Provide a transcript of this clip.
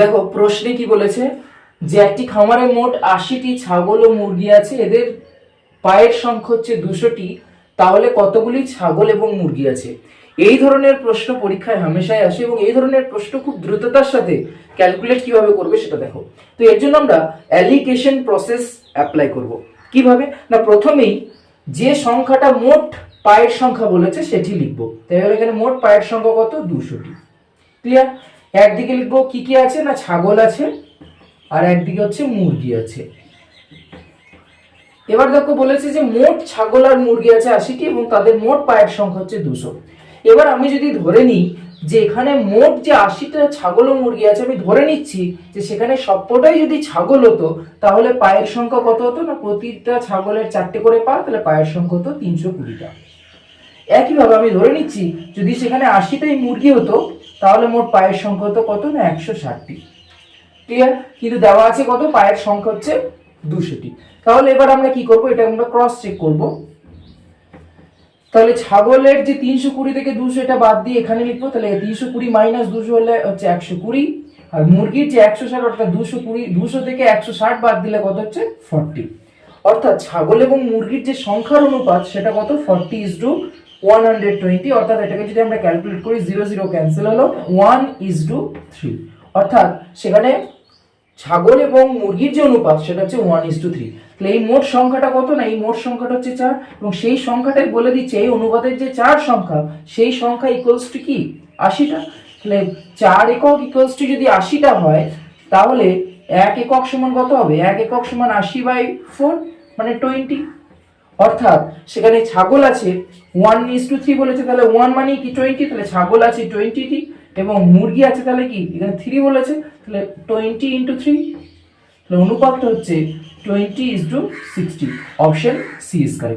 দেখো, প্রশ্নে কি বলেছে? যে একটি খামারে মোট আশিটি ছাগল ও মুরগি আছে, এদের পায়ের সংখ্যা হচ্ছে দুশোটি, তাহলে কতগুলি ছাগল এবং মুরগি আছে? এই ধরনের প্রশ্ন পরীক্ষায় হামেশাই আসে এবং এই ধরনের প্রশ্ন খুব দ্রুততার সাথে ক্যালকুলেট কীভাবে করবে সেটা দেখো। তো এর জন্য আমরা অ্যালিকেশন প্রসেস অ্যাপ্লাই করব। কীভাবে? না, প্রথমেই যে সংখ্যাটা মোট পায়ের সংখ্যা বলেছে সেটি লিখব। তাই এখানে মোট পায়ের সংখ্যা কত? দুশোটি। ক্লিয়ার? একদিকে লিখব কি কি আছে না ছাগল আছে, আর একদিকে হচ্ছে মুরগি আছে। এবার দেখো বলেছে যে মোট ছাগল আর মুরগি আছে আশিটি এবং তাদের মোট পায়ের সংখ্যা হচ্ছে দুশো। এবার আমি যদি ধরে নিই যে এখানে মোট যে আশিটা ছাগল ও মুরগি আছে, আমি ধরে নিচ্ছি যে সেখানে সবকটাই যদি ছাগল হতো, তাহলে পায়ের সংখ্যা কত হতো না? প্রতিটা ছাগলের চারটে করে পা, তাহলে পায়ের সংখ্যা হতো তিনশো কুড়িটা। একইভাবে আমি ধরে নিচ্ছি, যদি সেখানে আশিটাই মুরগি হতো তাহলে মোট পায়ের সংখ্যা হতো কত না? একশো ষাটটি। ক্লিয়ার কিন্তু দেওয়া আছে কত? পায়ের সংখ্যা হচ্ছে দুশোটি। তাহলে এবার আমরা কি করব? এটা আমরা ক্রস চেক করব। তাহলে ছাগলের যে তিনশো কুড়ি থেকে দুশো, এটা বাদ দিয়ে এখানে লিখব, তাহলে তিনশো কুড়ি মাইনাস দুশো হলে হচ্ছে একশো কুড়ি। আর মুরগির যে একশো ষাট, অর্থাৎ দুশো কুড়ি, দুশো থেকে একশো ষাট বাদ দিলে কত হচ্ছে? ফর্টি। অর্থাৎ ছাগল এবং মুরগির যে সংখ্যার অনুপাত, সেটা কত? Forty is to one hundred twenty অর্থাৎ এটাকে যদি আমরা ক্যালকুলেট করি জিরো জিরো ক্যান্সেল হলো ওয়ান ইজ টু থ্রি অর্থাৎ সেখানে ছাগল এবং মুরগির যে অনুপাত, সেটা হচ্ছে ওয়ান ইস টু থ্রি তাহলে এই মোট সংখ্যাটা কত না? এই মোট সংখ্যাটা হচ্ছে চার। এবং সেই সংখ্যাটাই বলে দিচ্ছে, এই অনুপাতের যে চার সংখ্যা, সেই সংখ্যা ইকুয়ালস টু কি? আশিটা। তাহলে চার একক ইকুয়ালস টু যদি আশিটা হয়, তাহলে এক একক সমান কত হবে? এক একক সমান আশি বাই ফোর মানে টোয়েন্টি অর্থাৎ সেখানে ছাগল আছে ওয়ান ইস টু থ্রি বলেছে, তাহলে ওয়ান মানে কি টোয়েন্টি তাহলে ছাগল আছে টোয়েন্টিটি এবং মুরগি আছে তাহলে কি? এখানে থ্রি বলেছে, তাহলে টোয়েন্টি ইন্টু থ্রি তাহলে অনুপাতটা হচ্ছে twenty is to sixty option C is correct